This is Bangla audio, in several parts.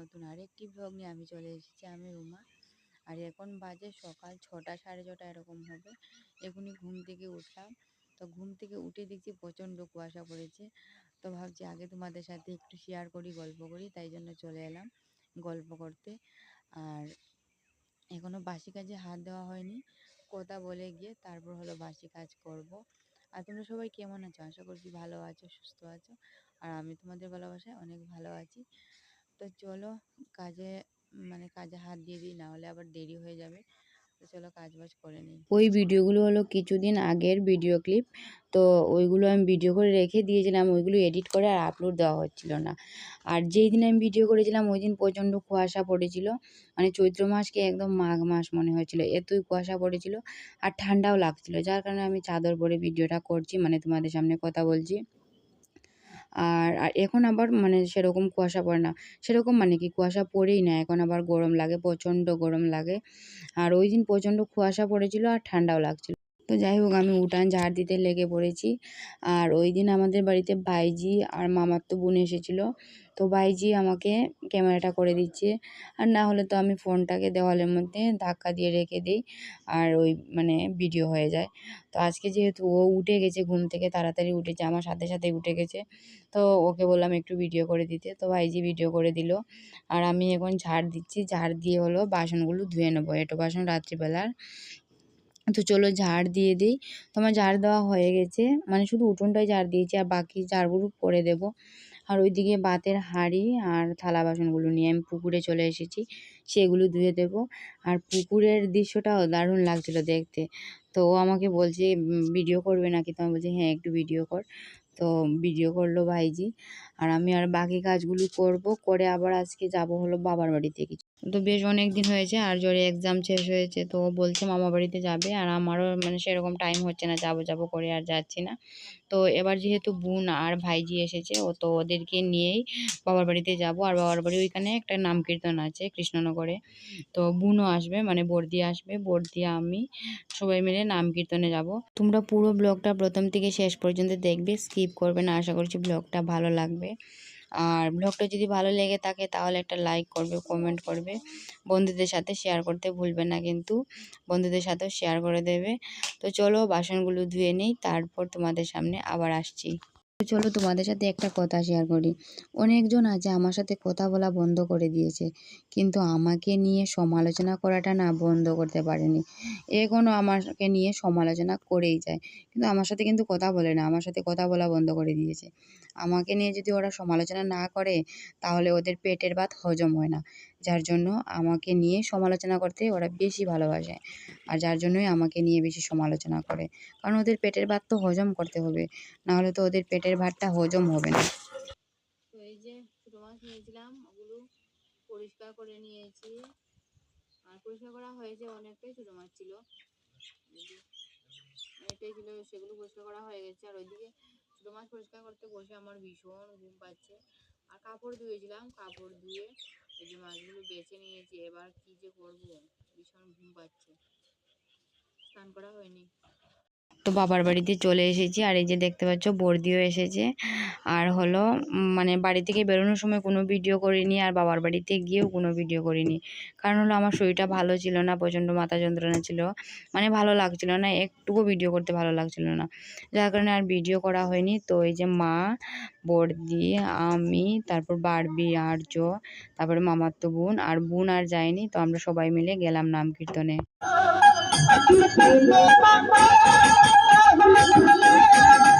নতুন আরেকটি ব্লগ নিয়ে আমি চলে এসেছি, আমি রুমা। আর এখন বাজে সকাল ছটা, সাড়ে ছটা এরকম হবে। এখনই ঘুম থেকে উঠলাম। তো ঘুম থেকে উঠে দেখছি প্রচণ্ড কুয়াশা পড়েছে। তো ভাবছি আগে তোমাদের সাথে একটু শেয়ার করি, গল্প করি, তাই জন্য চলে এলাম গল্প করতে। আর এখনও বাসি কাজে হাত দেওয়া হয়নি। কথা বলে গিয়ে তারপর হলো বাসি কাজ করব। আর তোমরা সবাই কেমন আছো? আশা করছি ভালো আছো, সুস্থ আছো। আর আমি তোমাদের ভালোবাসায় অনেক ভালো আছি। তো চলো কাজে মানে কাজে হাত দিয়ে দিই না হলে আবার দেরি হয়ে যাবে। চলো কাজ বাজ করে নিই। ওই ভিডিওগুলো হলো কিছুদিন আগের ভিডিও ক্লিপ। তো ওইগুলো আমি ভিডিও করে রেখে দিয়েছিলাম, ওইগুলো এডিট করে আর আপলোড দেওয়া হচ্ছিল না। আর যেই দিন আমি ভিডিও করেছিলাম, ওই দিন প্রচণ্ড কুয়াশা পড়েছিল। মানে চৈত্র মাসকে একদম মাঘ মাস মনে হয়েছিল, এতই কুয়াশা পড়েছিল আর ঠান্ডাও লাগছিল। যার কারণে আমি চাদর পরে ভিডিওটা করছি মানে তোমাদের সামনে কথা বলছি। আর আর এখন আবার মানে সেরকম কুয়াশা পড়ে না। সেরকম মানে কি কুয়াশা পড়েই না, এখন আবার গরম লাগে, প্রচণ্ড গরম লাগে। আর ওই দিন প্রচণ্ড কুয়াশা পড়েছিল আর ঠান্ডাও লাগছিল। তো যাই হোক, আমি উঠান ঝাড় দিতে লেগে পড়েছি। আর ওই দিন আমাদের বাড়িতে বাইজি আর মামার তো বোন এসেছিল। তো বাইজি আমাকে ক্যামেরাটা করে দিচ্ছে। আর না হলে তো আমি ফোনটাকে দেওয়ালের মধ্যে ধাক্কা দিয়ে রেখে দিই আর ওই মানে ভিডিও হয়ে যায়। তো আজকে যেহেতু ও উঠে গেছে ঘুম থেকে, তাড়াতাড়ি উঠেছে, আমার সাথে সাথে উঠে গেছে। তো ওকে বললাম একটু ভিডিও করে দিতে। তো ভাইজি ভিডিও করে দিল। আর আমি এখন ঝাড় দিচ্ছি। ঝাড় দিয়ে হলো বাসনগুলো ধুয়ে নেব। এটো বাসন রাত্রিবেলার। তো চলো ঝাড় দিয়ে দিই। তো আমার ঝাড় দেওয়া হয়ে গেছে। মানে শুধু উঠোনটাই ঝাড় দিয়েছি আর বাকি ঝাড়গুলো পরে দেবো। আর ওইদিকে বাতের হাঁড়ি আর থালা বাসনগুলো নিয়ে আমি পুকুরে চলে এসেছি। সেগুলো ধুয়ে দেবো। আর পুকুরের দৃশ্যটাও দারুণ লাগছিল দেখতে। তো ও আমাকে বলছে ভিডিও করবে নাকি? তো আমি বলছি হ্যাঁ একটু ভিডিও কর। তো ভিডিও করল ভাইজি। আর আমি আর বাকি কাজগুলো করব, করে আবার আজকে যাব হলো বাবার বাড়িতে কিছু। তো বেশ অনেক দিন হয়েছে, আর জোরে এক্সাম শেষ হয়েছে, তো বলছে মামা বাড়িতে যাবে। আর আমারও মানে সেরকম টাইম হচ্ছে না, যাব যাব করে আর যাচ্ছি না। তো এবার যেহেতু বোন আর ভাইজি এসেছে, ও তো ওদেরকে নিয়েই বাবার বাড়িতে যাব। আর বাবার বাড়ি ওইখানে একটা নাম কীর্তন আছে কৃষ্ণনগরে। তো বোনও আসবে মানে বর্দি আসবে। বর্দি আমি সবাই মিলে নাম কীর্তনে যাব। তোমরা পুরো ব্লগটা প্রথম থেকে শেষ পর্যন্ত দেখবে, স্কিপ করবে না। আশা করছি ব্লগটা ভালো লাগবে। আর ব্লগটা যদি ভালো লেগে থাকে তাহলে একটা লাইক করবে কমেন্ট করবে। বন্ধুদের সাথে শেয়ার করতে ভুলবে না কিন্তু, বন্ধুদের সাথেও শেয়ার করে দেবে। তো চলো বাসনগুলো ধুয়ে নিই, তারপর তোমাদের সামনে আবার আসছি। চলো তোমাদের সাথে একটা কথা শেয়ার করি। অনেকজন আছে আমার সাথে কথা বলা বন্ধ করে দিয়েছে, কিন্তু আমাকে নিয়ে সমালোচনা করাটা না বন্ধ করতে পারেনি। এখনও আমাকে নিয়ে সমালোচনা করেই যায়, কিন্তু আমার সাথে কিন্তু কথা বলে না, আমার সাথে কথা বলা বন্ধ করে দিয়েছে। আমাকে নিয়ে যদি ওরা সমালোচনা না করে, তাহলে ওদের পেটের ভাত হজম হয় না। যার জন্য আমাকে নিয়ে সমালোচনা করতে ওরা বেশি ভালোবাসে। আর যার জন্যই আমাকে নিয়ে বেশি সমালোচনা করে। কারণ ওদের পেটের ভাত তো হজম করতে হবে। নাহলে তো ওদের পেটের ভাতটা হজম হবে না। এই যে মাছ নিয়েছিলাম, ওগুলো পরিষ্কার করে নিয়েছি। আর পরিষ্কার করা হয়েছে অনেকটাই মাছ ছিল। অনেকটাই ছিল, সেগুলো পরিষ্কার করা হয়ে গেছে। আর ওইদিকে ছোটো মাছ পরিষ্কার করতে বসে আমার ভীষণ ঘুম পাচ্ছে। আর কাপড় ধুয়েছিলাম, কাপড় ধুয়ে এই যে মাছগুলো বেছে নিয়েছি, এবার কি যে করব? ভীষণ ঘুম পাচ্ছে। স্নান করা হয়নি। তো বাবার বাড়িতে চলে এসেছি। আর এই যে দেখতে পাচ্ছ, বর্দিও এসেছে। আর হলো মানে বাড়ি থেকে বেরোনোর সময় কোনো ভিডিও করিনি আর বাবার বাড়িতে গিয়েও কোনো ভিডিও করিনি। কারণ হলো আমার শরীরটা ভালো ছিল না, প্রচণ্ড মাথা যন্ত্রণা ছিল। মানে ভালো লাগছিল না, একটুকু ভিডিও করতে ভালো লাগছিল না। যার কারণে আর ভিডিও করা হয়নি। তো এই যে মা, বর্দি, আমি, তারপর বারবি, আর্য, তারপরে মামাতো বোন, আর বোন আর যায়নি। তো আমরা সবাই মিলে গেলাম নাম কীর্তনে। Thank you.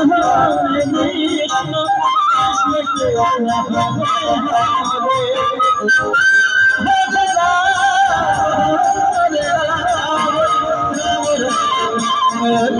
कृष्षा भा